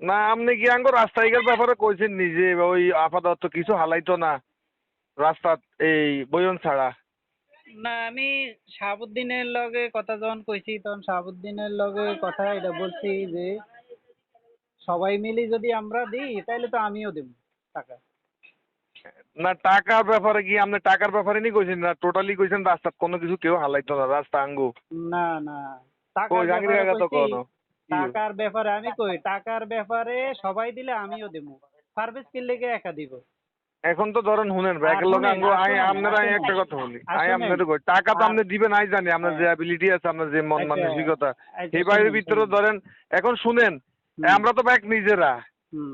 না আপনি কি আঙ্গ রাস্তাঘাটের ব্যাপারে কইছেন নিজে? ওই আপাতত কিছু হালাইতো না। রাস্তা এই বয়ন ছাড়া। না আমি শাহাবুদ্দিনের লগে কথা যখন কইছি তখন শাহাবুদ্দিনের লগে কথা এটা বলছি যে সবাই মিলে যদি আমরা দিই তাহলে তো আমিও দেব টাকা। না টাকার ব্যাপারে কি? আপনি টাকার ব্যাপারে নি কইছেন? না টোটালি কইছেন রাস্তা কোনো কিছু কেউ হালাইতো না রাস্তা আঙ্গু। না না। কই টাকার ব্যাপারে তো আমি কই? টাকার ব্যাপারে সবাই দিলে আমিও দেব সার্ভিস কি লেগে একা দিব? এখন তো ধরেন শুনেন ব্যাকের আঙ্গু আই আপনারা একটা কথা বলি। আই আপনাদের কই? টাকা তো আপনি দিবেন আই জানি আপনার যে। অ্যাবিলিটি আছে আপনার যে মন আচ্ছা, মানসিকতা আচ্ছা, এই বাইরের শুনেন, ভিতরে ধরেন এখন শুনেন আমরা তো ব্যাক নিজেরা।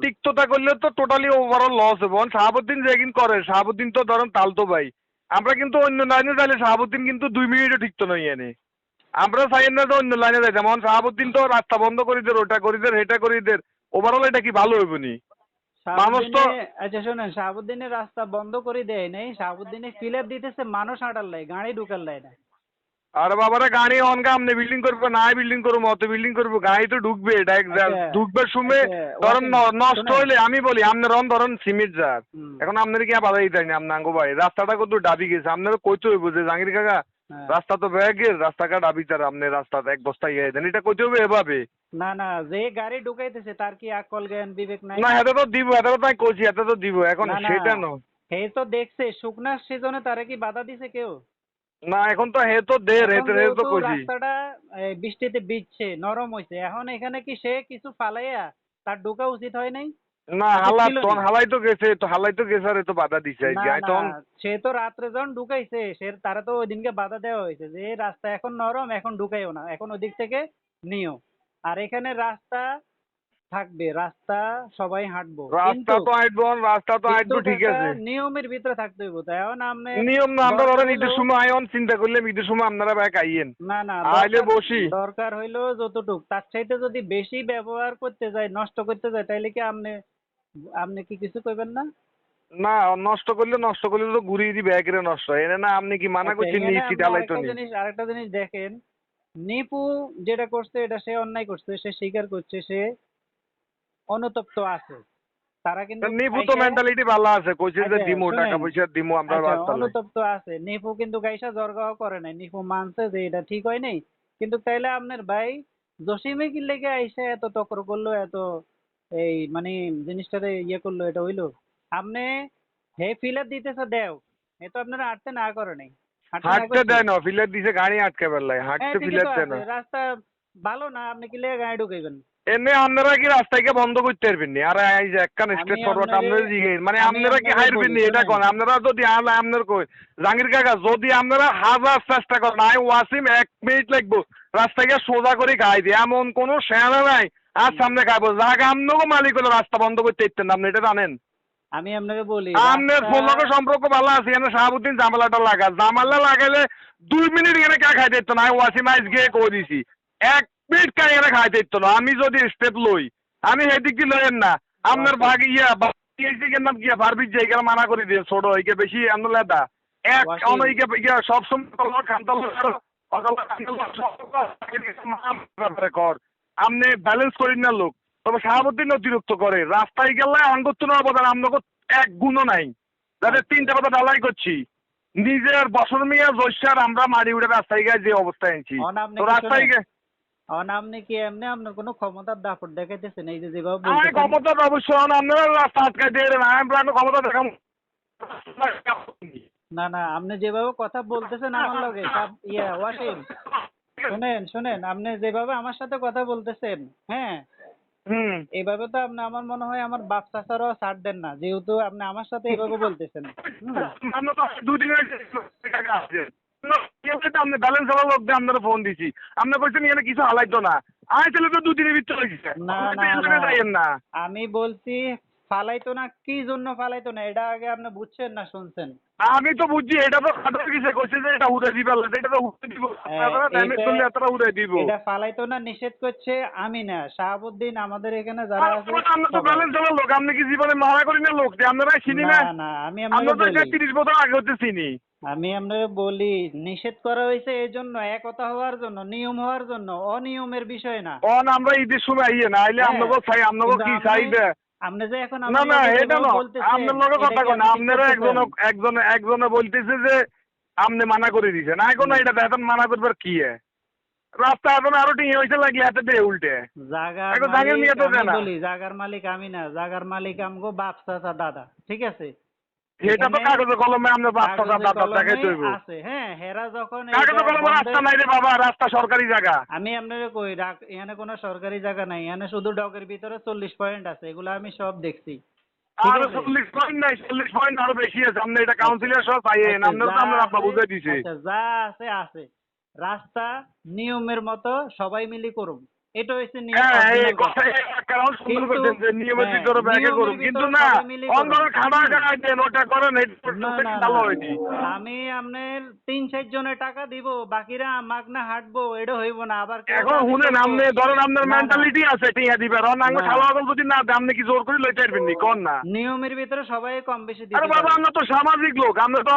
তিক্ততা করলে তো টোটালি ওভারঅল লস হবে। অন শাহাবুদ্দিন যেদিন করে শাহাবুদ্দিন তো ধরেন তালতো ভাই। আমরা কিন্তু অন্য লাইনে যাইলে শাহাবুদ্দিন কিন্তু দুই মিনিটও ঠিকতো নই এনে। আমরা চাই না তো অন্য লাইনে যাই যেমন শাহাবুদ্দিন তো রাস্তা বন্ধ করে দের ওটা করে দের এটা করে দের ওভারঅল এটা কি ভালো হইব নি? মানুষ তো- আচ্ছা শোনেন শাহাবুদ্দিনের রাস্তা বন্ধ করে দেয় নাই। শাহাবুদ্দিনে ফিলার দিতেছে মানুষ হাঁটার লাই গাড়ি ঢুকার লাই না। আর বাবারা গাড়ি অনকা আপনি বিল্ডিং করবে না বিল্ডিং করব অত বিল্ডিং করব গাড়ি তো ঢুকবে ডাইরেক্ট আচ্ছা, ঢুকবে শুনে আচ্ছা, ধরেন ন- নষ্ট হইলে আমি বলি আপনার অন ধরেন সিমেন্ট যার এখন আপনার কি বাধা দিতে না আপনার আঙ্গো ভাই রাস্তাটা কত ডাবি গেছে আপনারা কইতে হইব যে জাঙ্গির কাকা। রাস্তা তো ব্যাগের রাস্তাঘাট ডাবি তার আপনি রাস্তা এক বস্তা ইয়ে দেন এটা কইতে হবে এভাবে। না না যে গাড়ি ঢুকাইতেছে তার কি আকল জ্ঞান বিবেক নাই? না হেতে তো দিব হেতে তো তাই কইছি হেতে তো দিব এখন। সেটা না। হে তো দেখছে শুকনা সিজনে তারে কি বাধা দিছে কেউ? না এখন তো হে তো দে হেতে হেতে তো কইছি। রাস্তাটা বৃষ্টিতে ভিজছে নরম হইছে এখন এখানে কি সে কিছু ফালাইয়া তার ঢোকা উচিত হয় নাই? না হালা ছিল তখন হালাই তো গেছে তো হালাই তো গেছে আর তো বাধা দিছে। আজকে তখন না, সে তো রাত্রে যখন ঢুকাইছে সে তারা তো ওই দিনকে বাধা দেওয়া হয়েছে যে এই রাস্তা এখন নরম এখন ঢুকাইও না এখন ওদিক থেকে নিও। আর এখানে রাস্তা থাকবে রাস্তা সবাই হাঁটবো। রাস্তা তো আইটবো রাস্তা তো কিন্তু ঠিক আছে। নিয়মের ভিতরে থাকতে হইব। তো এখন আপনি নিয়ম না আমরা ধরেন ঈদের সময় আয়ন চিন্তা করলে ঈদের সময় আপনারা ব্যাগ আইয়েন না না আইলে বসি। দরকার হইল যতটুক। তার চাইতে যদি বেশি ব্যবহার করতে যায় নষ্ট করতে যায় তাইলে কি আপনি আপনি কি কিছু কইবেন না? না নষ্ট করলে নষ্ট করলে তো ঘুরিয়ে দি ব্যাগরে নষ্ট। এনে না আপনি কি মানা আচ্ছা, করছেন নিচি আরেকটা নি? জিনিস আরেকটা জিনিস দেখেন নিপু যেটা করছে এটা সে অন্যায় করছে সে স্বীকার করছে সে অনুতপ্ত আছে। তারা কিন্তু নিপু তো মেন্টালিটি ভালো আছে কইছে যে আচ্ছা, দিমু টাকা পয়সা দিমু আমরা আচ্ছা, অনুতপ্ত আছে। নিপু কিন্তু গাইসা জরগাও করে নাই। নিপু মানছে যে এটা ঠিক হয় নাই। কিন্তু তাইলে আপনার ভাই জসিমে কি লেগে আইসা এত তকর করল এত এই মানে জিনিসটারে ইয়ে করল এটা হইল। আপনি হে ফিলার দিতেছে দেও। এ তো আপনারা হাঁটতে না করে নাই। হাঁটতে। দেয় না ফিলার দিছে গাড়ি আটকে বেলায় হাঁটতে ফিলার দেয় না। রাস্তা ভালো না আপনি কি লেগে গাড়ি ঢুকাইবেন? এনে আপনারা কি রাস্তাকে বন্ধ করতে পারবেন নি? আর এই যে একখান স্টেট ফরওয়ার্ড আপনারে- জিগেন মানে আপনারা কি হাইরবেন নি? এটা কোন। আপনারা যদি আলা আপনার কই জাঙ্গির কাকা যদি আপনারা হাজার চেষ্টা করেন আই ওয়াসিম এক মিনিট লাগবো। রাস্তাকে সোজা করে গাই দিয়ে। এমন কোনো সেনা নাই। আর সামনে জায়গা আমনগো মালিক হলো রাস্তা বন্ধ করতে ইচ্ছেন আপনি এটা জানেন আমি আপনাকে বলি আপনার সম্পর্ক ভালো আছে এখানে শাহাবুদ্দিন জামালাটা লাগা জামালা লাগাইলে দুই মিনিট এখানে কে খাইতে ইতো না আমি ওয়াসিম আইস গিয়ে কই দিছি এক মিনিট কে এখানে খাইতে ইতো না আমি যদি স্টেপ লই আমি সেদিক দিয়ে লইেন না আপনার ভাগ ইয়া নাম গিয়া ভারবির জায়গা মানা করে দিয়ে ছোট হইকে বেশি আন্দোলন লেদা এক ওয়াসিম। অনইকে ইয়া সব সময় খান্তাল কর আপনি ব্যালেন্স করেন না লোক। তবে শাহাবুদ্দিন অতিরিক্ত করে। রাস্তায় গেলে আঙ্গত্য না অবদান আপনাকে এক গুণও নাই। যাদের তিনটা কথা ডালাই করছি নিজের বসন মিয়া জৈসার আমরা মারি উঠে রাস্তায় গিয়ে যে অবস্থায় আনছি রাস্তায়? গিয়ে আপনি কি এমনি আপনার কোনো ক্ষমতার দাপট দেখাইতেছেন? এই যে যেভাবে আমি ক্ষমতা অবশ্যই আপনারা রাস্তা আটকাই দিয়ে দেন আমি প্রাণ ক্ষমতা দেখাম না। না আপনি যেভাবে কথা বলতেছেন আমার লগে ইয়া ওয়াসিম শুনেন শুনেন আপনি যেভাবে আমার সাথে কথা বলতেছেন হ্যাঁ? হুম। এইভাবে তো আপনি আমার মনে হয় আমার বাপ চাচারও ছাড় দেন না যেহেতু আপনি আমার সাথে এইভাবে বলতেছেন। হুম। আমরা তো দুদিন টাকা আছে। আপনি ব্যালেন্স হওয়ার লোক আপনারা ফোন দিছি। আপনি কইছেন এখানে কিছু হালাইতো না। আমি তাহলে তো দুদিনের ভিতরে গেছে। না না যাইয়েন না। না। আমি বলছি ফালাইতো না কি জন্য ফালাইতো না? এটা আগে আপনি বুঝছেন না শুনছেন। আমি তো বুঝছি এটা তো খাটার কিছু কইছে যে এটা উড়ে দিবে এটা তো উড়ে দিব। আপনারা ড্যামেজ করলে এতটা উড়ে দিব। এটা ফালাইতো না নিষেধ করছে আমি না শাহাবুদ্দিন আমাদের এখানে যারা আছে আমরা তো। ব্যালেন্স চালার লোক আপনি কি জীবনে মারা করি না লোক? যে আপনারা চিনি না? না আমি আমরা তো বলি। তিরিশ বছর আগে হতে চিনি। আমি আপনাকে বলি নিষেধ করা হয়েছে এই জন্য একতা হওয়ার জন্য নিয়ম হওয়ার জন্য অনিয়মের বিষয় না। অন আমরা ঈদের সময় আইয়ে না আইলে হ্যাঁ, আপনাকে চাই কিন্তু কি চাইবে? আপনি যে এখন না না এটা না আপনার লগে কথা কি কয় না আপনি ঠিক আপনারা একজন করতেছেন? একজনে একজনে বলতেছে যে আপনি মানা করে দিছে না এখন এটা মানা করবার কি এ? রাস্তা এখন আরও টিঙে হয়েছে লাগলে হাতে দিয়ে উল্টে জাগার নিয়ে তো জাগার মালিক আমি না জাগার মালিক আমগো বাপ চাচা দাদা ঠিক আছে তো কাগজে কলমে তৈব হ্যাঁ হেরা যখন কাগজে কলমে রাস্তা নাই রে বাবা রাস্তা সরকারি জায়গা। আমি আপনাকে কই এখানে কোনো সরকারি জায়গা নাই এখানে শুধু ডকের ভিতরে চল্লিশ পয়েন্ট আছে এগুলো আমি সব দেখছি। আরও চল্লিশ পয়েন্ট নাই চল্লিশ পয়েন্ট আরও বেশি আছে আপনি এটা কাউন্সিলর সব আচ্ছা, আপনার তো যা আপনার আছে- বুঝাই দিছে। আচ্ছা, যা আছে আছে। রাস্তা নিয়মের মতো সবাই মিলি করুন। এটা হ্যাঁ কিন্তু- হ্যাঁ, না ওটা করেন ভালো আমি আপনার তিন চার জনের টাকা দিব বাকিরা মাগনা হাঁটবো এটা হইব না আবার এখন শুনেন আপনি ধরেন আপনার মেন্টালিটি আছে টিয়া আঙ্গ না। যদি না দেন, আপনি কি জোর করে লইতে পারবেন নি? কোন না? নিয়মের ভিতরে সবাই কম বেশি আরে বাবা আমরা তো সামাজিক লোক আমরা তো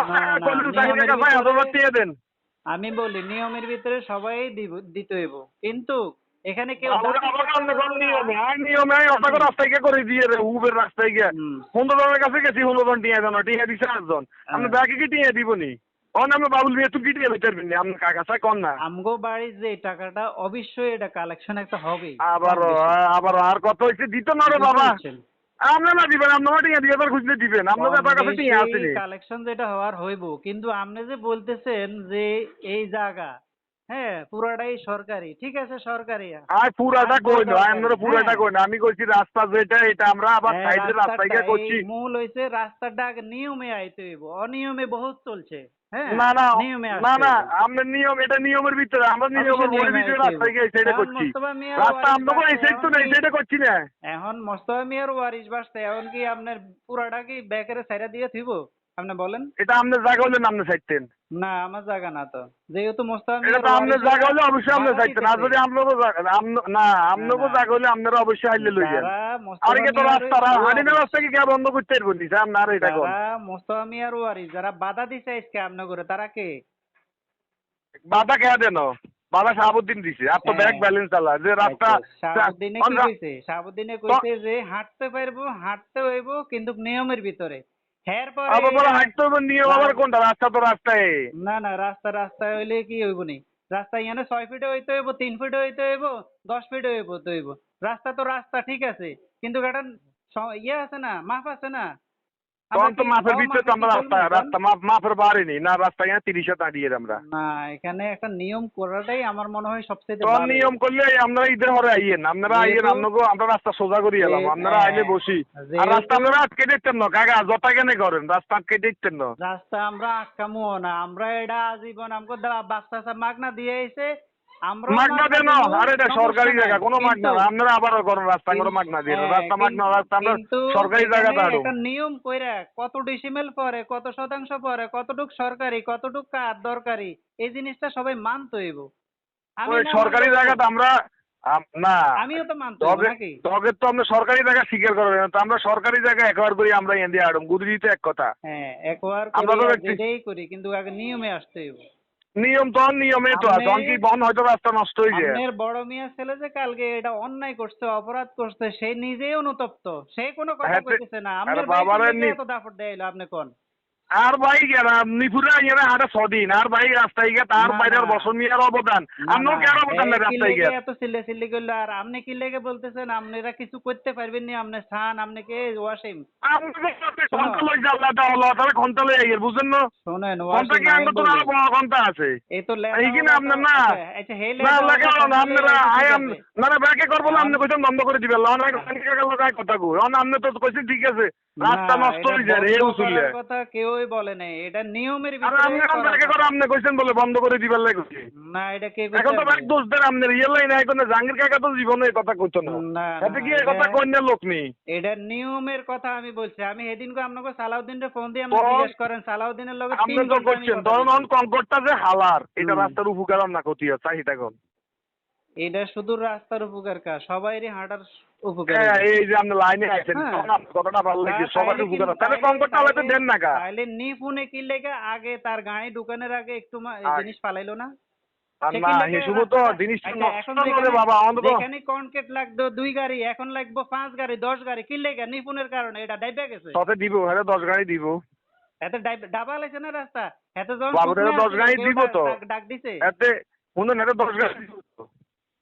দেন। আমি বলি নিয়মের ভিতরে সবাই দিব দিতে হইব। কিন্তু এখানে কেউ। নিয়মে রাস্তায় গিয়ে করে দিয়ে রে উবের রাস্তায় গিয়ে। কাছে গেছি সুন্দর জন টিয়া দেন টিয়া দিছে আটজন। আপনি হ্যাঁ। ব্যাগে কি টিয়া দিব অন আমি বাবুল বিয়ে তুই কি টিয়া লইতে পারবেন কাকা চাই কোন না। আমগো বাড়ির যে টাকাটা অবশ্যই এটা কালেকশন একটা হবে। আবার আবার আর কত দিত না রে বাবা। না দিবেন আপনার টিয়া দিয়ে খুঁজলে দিবেন। আপনার ব্যাপার কাছে টিয়া আসেনি। কালেকশন যেটা হওয়ার হইব। কিন্তু আপনি যে বলতেছেন যে এই জায়গা হ্যাঁ পুরাটাই সরকারি। ঠিক আছে সরকারি। আর পুরাটা কই না? আমরা পুরাটা হ্যাঁ। কই না? আমি কইছি রাস্তা যেটা এটা আমরা আবার হ্যাঁ, সাইডে গিয়ে করছি। মূল হইছে রাস্তাটা নিয়মে আইতে হইব। অনিয়মে বহুত চলছে। হ্যাঁ না না নিয়মে না না আমরা নিয়ম এটা নিয়মের ভিতরে আমরা নিয়মের গিয়ে সেটা করছি। মিয়ার রাস্তা ওয়ারিশ আমরা এই সাইড তো এখন নেই কি- সেটা করছি না। এখন মোস্তফা মিয়ার ওয়ারিশ বাসতে এখন কি আপনার পুরাটা কি ব্যাকের সাইডা দিয়ে থিব আপনি বলেন। এটা আপনার জায়গা হলে আপনি চাইতেন না আমার জায়গা না তো। যেহেতু মোস্তফা এটা আপনার জায়গা হলে অবশ্যই আপনি চাইতেন আর। যদি আপনারও জায়গা না আপনারও না। জায়গা হলে আপনারা অবশ্যই হাইলে লই যান। আর কি তো রাস্তা ওয়ারিশ- হাঁটিনে রাস্তা কি কে বন্ধ করতে পারবেন নি? আপনার এটা কোন যারা মোস্তফা মিয়ার ওয়ারিশ যারা বাধা দিছে আজকে আপনার করে তারা কে? বাধা কে দেন? বাধা শাহাবুদ্দিন দিছে। আর তো। ব্যাগ ব্যালেন্স আলা। যে রাস্তা শাহাবুদ্দিনে কি কইছে শাহাবুদ্দিনে কইছে যে হাঁটতে পারব হাঁটতে হইব কিন্তু নিয়মের ভিতরে। হের আবার বলে হাঁটতে হবে নিয়ম আবার কোনটা? রাস্তা তো রাস্তায়। না না রাস্তা রাস্তা হইলে কি হইব নি? রাস্তা ছয় ফিট হইতে হইব তিন ফিটে হইতে হইব দশ ফিট হইব তো হইব। রাস্তা তো রাস্তা ঠিক আছে। কিন্তু একটা ইয়ে আছে না মাপ আছে না। তখন তো কি ভিতরে তো আমরা রাস্তা রাস্তা মাপ মাপের বাইরে নি না রাস্তা এখানে তিরিশে দাঁড়িয়ে আমরা। না এখানে একটা নিয়ম করাটাই আমার মনে হয় সবচেয়ে তো নিয়ম করলে আপনারা ঈদের হরে আইয়েন আপনারা আইয়েন আপনাকে আমরা রাস্তা সোজা করি এলাম যে- আপনারা আইলে বসি। আর রাস্তা আপনারা আটকে দিতেন না কাকা যত কেনে করেন রাস্তা আটকে না। রাস্তা আমরা আটকামো না আমরা এটা আজীবন আমাকে মাগনা দিয়ে আইছে মাগনা দেন আর এটা সরকারি জায়গা কোনো মাগনা আপনারা আবারও করেন রাস্তা করে মাগনা দিয়ে হ্যাঁ, রাস্তা মাগনা রাস্তা আমরা সরকারি জায়গা দাঁড়ো একটা নিয়ম কইরা কত ডিসিমেল পরে কত শতাংশ পরে কতটুক সরকারি কতটুক কার দরকারি এই জিনিসটা সবাই মানতে হইব। সরকারি জায়গাটা আমরা না। আমিও তো মানতে তবে নাকি? তবে তো আমরা সরকারি জায়গা স্বীকার না তো আমরা সরকারি জায়গা একবার করি আমরা এনে আড়ম গুদরি এক কথা। হ্যাঁ একবার আমরা তো করি যেটাই করি কিন্তু আগে নিয়মে আসতে হইব। নিয়ম তো নিয়মে তো আছে তখন বন হয়তো রাস্তা নষ্ট হয়ে যায় আপনার বড় মিয়া ছেলে যে কালকে এটা অন্যায় করছে অপরাধ করছে সে নিজেই অনুতপ্ত। সে কোনো কথা হ্যাঁ, কইতেছে না। আপনার বাবারে এত দাফট দেয়লো আপনি কোন? আর ভাই নিপুরা ইয়ে আরে ছদিন। আর ভাই রাস্তায় তার না, বাইরের না। বসন নিয়ে অবদান। আপনার কেন অবদান নেই রাস্তায় গিয়ে? এত করল? আর আপনি কি লেগে বলতেছেন? আপনারা কিছু করতে পারবেন না? আপনি স্থান আপনি কে ওয়াসিম না আরও না। না। না না না কথা কই কেউই বলে নাই। এটা নিয়মের আরে আপনি ভিতরে এখন করা আপনি কইছেন বলে বন্ধ করে দিবার লাগে না এটা কে এখন তো কইছে আপনি? দোষ দেন আপনার ইয়ে লাইন এখন জাহাঙ্গীর কাকা তো জীবনে এই কথা কইতো না। না এতে কি এই কথা কন্যা লোক নেই? এটা নিয়মের কথা আমি বলছি। আমি সেদিনকে আপনাকে সালাউদ্দিনের ফোন দিয়ে আপনি জিজ্ঞেস করেন সালাউদ্দিনের লগে আপনি তো আমি করছেন। ধরুন কঙ্করটা যে হালার এটা। রাস্তার উপকার না ক্ষতি হয় চাহিদা কম। এটা শুধু রাস্তার উপকার কাজ সবাইরই হাঁটার উপকার হ্যাঁ, এই যে আপনি লাইনে আছেন হ্যাঁ। কথাটা ভালো লাগছে? সবার উপকার তাহলে হয়তো দেন না কা ফোনে কি লেগে আগে তার গাড়ি দোকানের আগে একটু জিনিস ফালাইলো না। আচ্ছা, দুই গাড়ি এখন লাগবো পাঁচ গাড়ি দশ গাড়ি কি লেগে কারণে এটা ডাইবে গেছে। দিব হ্যাঁ দশ গাড়ি দিব। এত ডাবা লাগছে না রাস্তা? এত যখন দশ গাড়ি দিব তো। ডাক- দিছে। এতে শুনুন এটা দশ গাড়ি।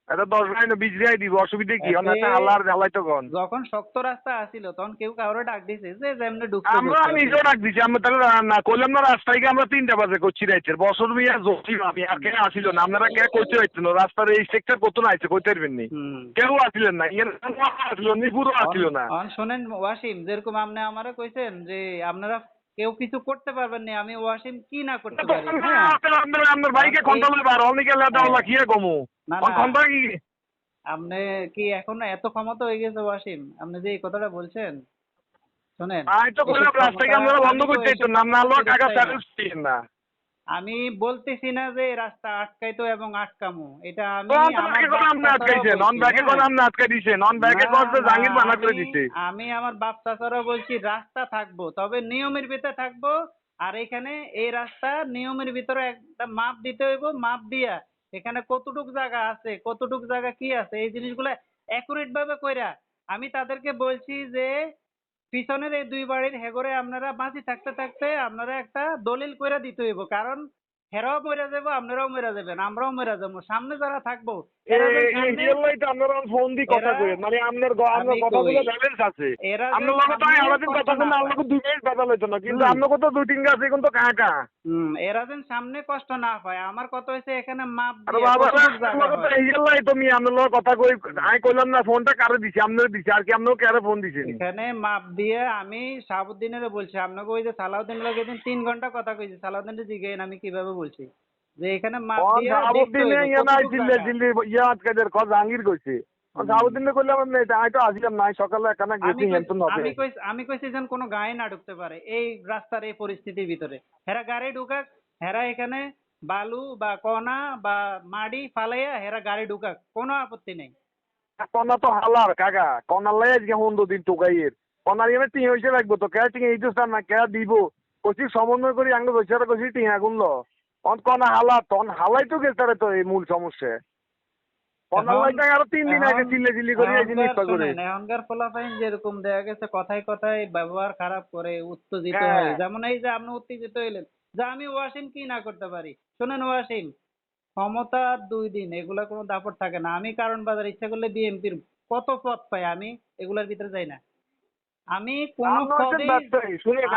এটা দশ না বিশ দিব অসুবিধা কি? অনেক জ্বালাই যখন শক্ত রাস্তা আসিল তখন কেউ কাউরে ডাক দিছে যে যেমনি আমরা। নিজেও ডাক দিছি আমরা তাহলে না- না করলাম না রাস্তায় আমরা তিনটা বাজে করছি রাইতের। বছর মিয়া জসি আমি আর কে আসিল না। আপনারা কে করতে না রাস্তার এই সেক্টর কত না কইতে পারবেন নি? কেউ আসিলেন না ইয়ে আসিল নিপুরও আসিল না। শোনেন ওয়াসিম যেরকম আপনি আমারে কইছেন যে আপনারা কেউ কিছু করতে পারবেন না আমি ওয়াসিম কি না করতে পারি? আপনার ভাইকে বাইকে কন্ট্রোল বার অনেকে লেদা ওলা কি কমু? কি? আপনি কি এখন এত ক্ষমতা হয়ে গেছে ওয়াসিম? আপনি যে এই কথাটা বলছেন শুনেন। আমি তো কইলাম এসব রাস্তাকে আমরা বন্ধ করতে না কাকা সার্ভিস দিন না। আমি বলতেছি না যে রাস্তা আটকাইতো এবং আটকামো এটা আমি আমার অন ব্যাগে বলছি, করে হ্যাঁ। আপনি আটকাই দিছেন অন ব্যাগে না, করতে জাহাঙ্গীর না, করে দিছে আমি আমার বাপ চাচারা বলছি রাস্তা থাকব তবে নিয়মের ভিতরে থাকব আর এখানে এই রাস্তা নিয়মের ভিতরে একটা মাপ দিতে হইব মাপ দিয়া এখানে কতটুক জায়গা আছে কতটুক জায়গা কি আছে এই জিনিসগুলো অ্যাকুরেট ভাবে কইরা আমি তাদেরকে বলছি যে পিছনের এই দুই বাড়ির হেগরে আপনারা বাঁচি থাকতে থাকতে আপনারা একটা দলিল কইরা দিতে হইব। কারণ হেরাও মরে যাব আপনারাও মরে যাবেন আমরাও মরে যাব সামনে যারা থাকব আপনারা ফোন দি কথা মানে আপনার আপনার কথাগুলো ব্যালেন্স আছে। আপনার লগে তো সামনে আলাদিন কথা শুনে না আপনাকে দুই মিনিট কথা লইতো না কিন্তু হুম। আপনাকে দুই তিন গাছ এখন তো কাঁ কাঁ। হুম এরা যেন সামনে কষ্ট না পায় আমার কথা হয়েছে এখানে মাপ আরে বাবা কতটুক জায়গা আপনাকে তো। এই জন্যই তো আপনার লগে কথা কই আমি কইলাম না ফোনটা কারে দিছি আপনার দিছি আর কি কারে ফোন দিছেন এখানে মাপ দিয়ে আমি শাহাবুদ্দিনের বলছি আপনাকে ওই যে সালাউদ্দিন তিন ঘণ্টা কথা কইছি সালাউদ্দিন জিজ্ঞেস আমি কীভাবে বলছি। যে এখানে মাপ দিয়ে দেখতে সাহাবুদ্দিনে ইয়ে নাই দের জাহাঙ্গীর কইছে। কইলাম আমি এটা আমি আসিলাম নাই সকালে এখানে গেছি কই- হেনতুন আমি কইছি আমি কইছি যেন কোনো গায়ে না ঢুকতে পারে এই রাস্তার এই পরিস্থিতির ভিতরে। হেরা গাড়ি ঢুকাক হেরা এখানে বালু বা কণা বা মাটি ফালাইয়া হেরা গাড়ি ঢুকাক কোনো আপত্তি নেই। কনা তো হালার কাকা কনার লাই আজকে হুন্দ দিন টোকাইয়ের। কনার ইয়ে টিঁ হইছে লাগবো তো কে টিঁ এই তো না কে দিব? কচি সমন্বয় করি আঙ্গ বসে কচি টিঁ আগুন ল। কনা হালা তন হালাই তো গেছে তো এই মূল সমস্যা। কনার এখন- লাই তাই আরও তিন দিন আগে চিল্লে চিল্লি করে এই জিনিস করে। এখনকার ফলাফাইন যেরকম দেখা গেছে কথায় কথায় ব্যবহার খারাপ করে উত্তেজিত হ্যাঁ। হয়। যেমন এই যে আপনি উত্তেজিত হইলেন যে আমি ওয়াসিম কি না করতে পারি? শোনেন ওয়াসিম ক্ষমতা দুই দিন এগুলা কোনো দাপট থাকে না। আমি কারণ বাজার ইচ্ছা করলে বিএনপির কত পথ পাই? আমি এগুলার ভিতরে যাই না। আমি কোন আমরা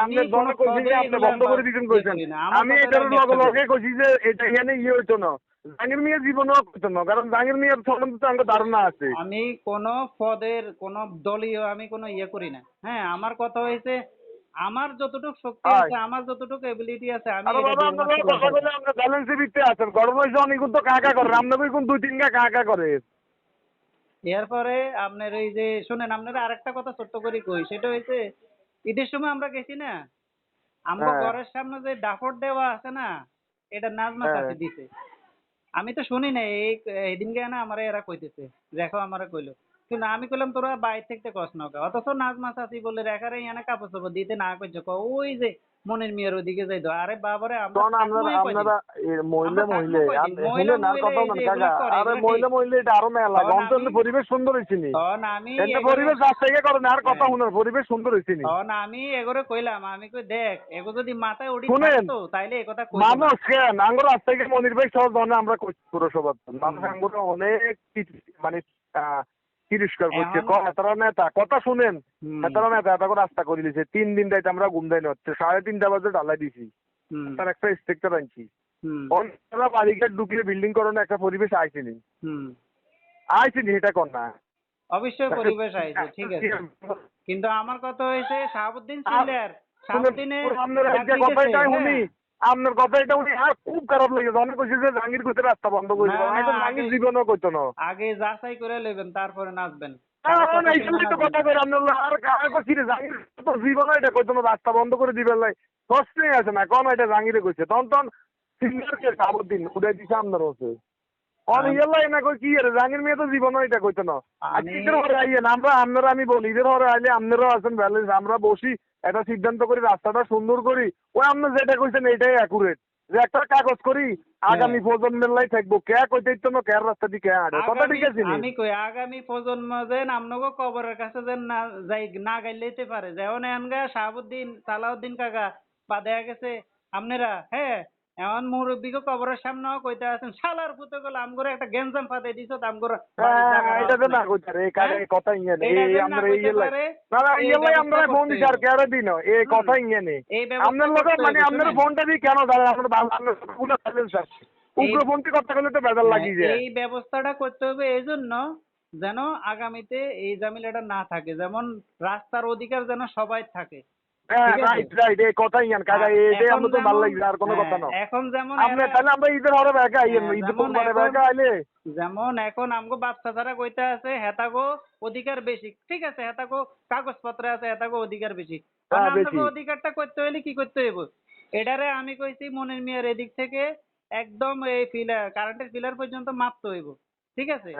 আমি কোনো আপনি বন্ধ করে দিতেন ইয়ে কইছেন। আমার আমি এটার লগে লগে কইছি যে এটা এখানে ইয়ে হইতো না। জাহাঙ্গীর মিয়া জীবনও করতো না কারণ জাহাঙ্গীর মিয়ার সম্বন্ধে তো আমার ধারণা আছে। আমি কোন পদের কোন দলীয় আমি কোনো ইয়ে করি না। হ্যাঁ আমার কথা হয়েছে আমার যতটুকু শক্তি আছে আমার যতটুকু এবিলিটি আছে আমি আমার কথা বলে আপনি ব্যালেন্সে ভিত্তি আছেন গরম হয়েছে অনেক তো কাকা করে আপনাকে কোন দুই তিন কাকা করে। এরপরে আপনার ওই যে শুনেন আপনারা আরেকটা কথা ছোট্ট করে কই সেটা হয়েছে ঈদের সময় আমরা গেছি না? আমরা হ্যাঁ। ঘরের সামনে যে ডাফর দেওয়া আছে না এটা নাজমা কাছে চাচি দিছে। আমি তো শুনি নাই এই এদিনকে না আমারে এরা কইতেছে দেখো আমারে কইলো। কিন্তু আমি কইলাম তোরা বাইরে থেকে কস না কা। অথচ নাজমা চাচি বলে রেখারে এনে কাপড় চোপড় দিতে না কইছে ক। ওই যে মনের মিয়ার ওদিকে যাই আরে বাবারে আমরা মহিলা মহিলা আর মহিলা করে, মহিলা এটা আরও মেলা। অন্তত পরিবেশ সুন্দর হয়েছে নি তখন আমি পরিবেশ রাস্তায় করেন আর কথা। শুনেন পরিবেশ সুন্দর হয়েছে নি আমি এগোরে কইলাম। আমি কই দেখ এগো যদি মাথায় শুনেন, থাকতো তাইলে এই কথা কইতো না। মানুষ কেন আঙ্গুর রাস্তায় মনির ভাই ধরনের আমরা করছি পুরসভা মানুষ আঙ্গুর অনেক কিছু- মানে তিরস্কার করছে। এতারা নেতা কথা শুনেন। এতারা নেতা এটা রাস্তা করে দিয়েছে। তিন দিন রাইতে আমরা ঘুম দেয় হচ্ছে সাড়ে তিনটা বাজে ডালাই দিছি। তার একটা স্ট্রাকচার আনছি। বাড়িঘাট ঢুকলে বিল্ডিং করানো একটা পরিবেশ আইসিনি। আইসিনি এটা কর না? অবশ্যই পরিবেশ আইছে ঠিক আছে। কিন্তু আমার কথা হয়েছে শাহাবুদ্দিন সিলের শাহাবুদ্দিনে আপনার ডাক একটা দিতেছে, কথাটা শুনি আপনার কথাটা উনি আর খুব খারাপ লেগেছে। অনেক কইছে যে জাহাঙ্গীর কইতে রাস্তা বন্ধ করে না, আমি তো জাহাঙ্গীর আগে- জীবনও কইতো না। আগে যাচাই করে নেবেন তারপরে নাচবেন। কথা কই আপনার আর আর কইছি রে জাহাঙ্গীর তো জীবনও এটা কইতো না রাস্তা বন্ধ করে দিবেন লাই। কষ্টই আছে না কোন এটা জাহাঙ্গীরে কইছে? তখন তখন সিঙ্গারকে সাবধান উদয় দিছে আপনার হচ্ছে কই কি রে জাহাঙ্গীর মেয়ে তো জীবনও এটা কইতো না। আর আমি- ঈদের হরে আইয়েন আমরা আপনারা আমি বলি ঈদের আইলে আপনারাও আছেন ব্যালেন্স আমরা বসি একটা সিদ্ধান্ত করি রাস্তাটা সুন্দর করি। ওই আপনি যেটা কইছেন এটাই অ্যাকুরেট যে একটা কাগজ করি আগামী প্রজন্মের লাই থাকব। কে কইতে ইতো না কে রাস্তা দিয়ে কে কথা ঠিক আছে আমি কই আগামী প্রজন্ম যেন আমনগো কবরের কাছে যেন না যাই না গাইলেতে পারে। যেমন এনগা শাহাবুদ্দিন সালাউদ্দিন কাকা বা দেখা গেছে আপনারা হ্যাঁ? এমন মুরব্বীকে কবরের সামনেও কইতে আছেন শালার পুতে গেল আমগরে একটা গেঞ্জাম ফাতে দিছো আমগরে হ্যাঁ, এটা তো না কইতে রে কারে হ্যাঁ? কথা ইয়ে নেই এই না আমরা পারে, না না এই ইয়ে আমরা ফোন দিছি আর কেরে দিন এই কথা ইয়ে এই ব্যবস্থা আপনার লোক মানে আপনার ফোনটা দিয়ে কেন দাঁড়ায় আপনার বাংলা পুরো সাইলেন্স আছে। উগ্র এই- ফোনটি কথা বলতে তো বেজার লাগি যায়। এই ব্যবস্থাটা করতে হবে এই জন্য যেন আগামীতে এই জামিলাটা না থাকে যেমন রাস্তার অধিকার যেন সবাই থাকে। হ্যাঁ যেমন- এখন আমগো বাচ্চা যারা কইতে আছে হেতাগো অধিকার বেশি। ঠিক আছে হেতাগো কাগজপত্র আছে হেতাগো অধিকার হ্যাঁ, বেশি। অধিকারটা করতে হইলে কি করতে হইব? এটারে আমি কইছি মনির মিয়ার এদিক থেকে একদম এই ফিলার কারেন্টের ফিলার পর্যন্ত মাপতে হইব। ঠিক আছে?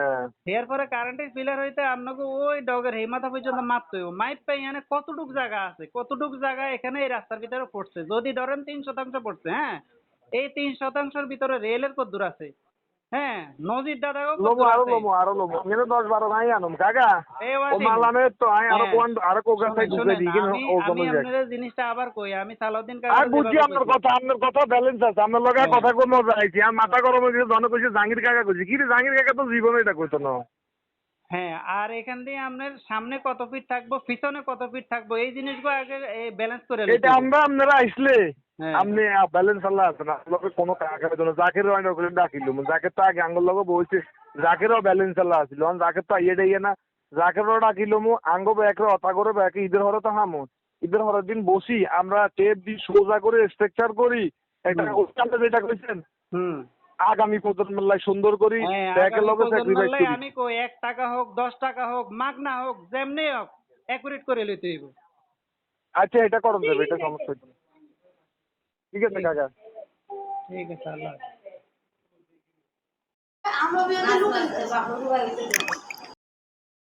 হেয়ার পরে কারেন্টের পিলার হইতে আপনাকে ওই ডগের হেমাথা পর্যন্ত মাপতে হইব। মাইপ পাই এখানে কতটুক জায়গা আছে? কতটুক জায়গা এখানে এই রাস্তার ভিতরে পড়ছে? যদি ধরেন তিন শতাংশ পড়ছে হ্যাঁ? এই তিন শতাংশের ভিতরে রেলের কদ্দুর আছে। হ্যাঁ নজির দাদাও লোমো আরও লোমো আরও লোমো। আমি দশ বারো নাই আনুম কাকা? ও মালামে তো আই আরও হ্যাঁ। কোন আরও কোকা সাই ঢুকে দিই কিন্তু ও আমি যায় আপনাদের জিনিসটা আবার কই আমি সালাউদ্দিন আর কাকা আপনার কথা আপনার কথা ব্যালেন্স আছে। আপনার লগে হ্যাঁ। কথা কো মজা আইছি আর মাথা গরম কইছে জাহাঙ্গীর কাকা কইছে। কি রে জাহাঙ্গীর কাকা তো জীবনে এটা কইতো না। হ্যাঁ আর এখান দিয়ে আপনার সামনে কত ফিট থাকব পিছনে কত ফিট থাকব এই জিনিসগুলো আগে ব্যালেন্স করে এটা আমরা আপনারা আইসলে হ্যাঁ। আপনি ব্যালেন্স আল্লাহ আছে না আপনার কোনো কাকা জন্য। জাকের আইন করে ডাকিল জাকের তো আগে আঙ্গুল লগে বইছে জাকেরও ব্যালেন্স আল্লাহ আছিল অন জাকের তো আইয়ে দেইয়ে না। জাকেরও ডাকিল মু আঙ্গ ব্যাকরে অতা করে ব্যাকে ঈদের হরে তো হামু। ঈদের হরের দিন বসি আমরা টেপ দি সোজা করে স্ট্রাকচার করি। হুম। যেটা কইছেন। হুম। আগামী প্রজন্মের লাই সুন্দর করি হ্যাঁ, লাই আমি কই এক টাকা হোক দশ টাকা হোক মাগনা হোক যেমনি হোক অ্যাকুরেট করে লইতে হইব। আচ্ছা এটা করুন যাবে এটা সমস্যা ঠিক আছে কাকা। ঠিক আছে আল্লাহ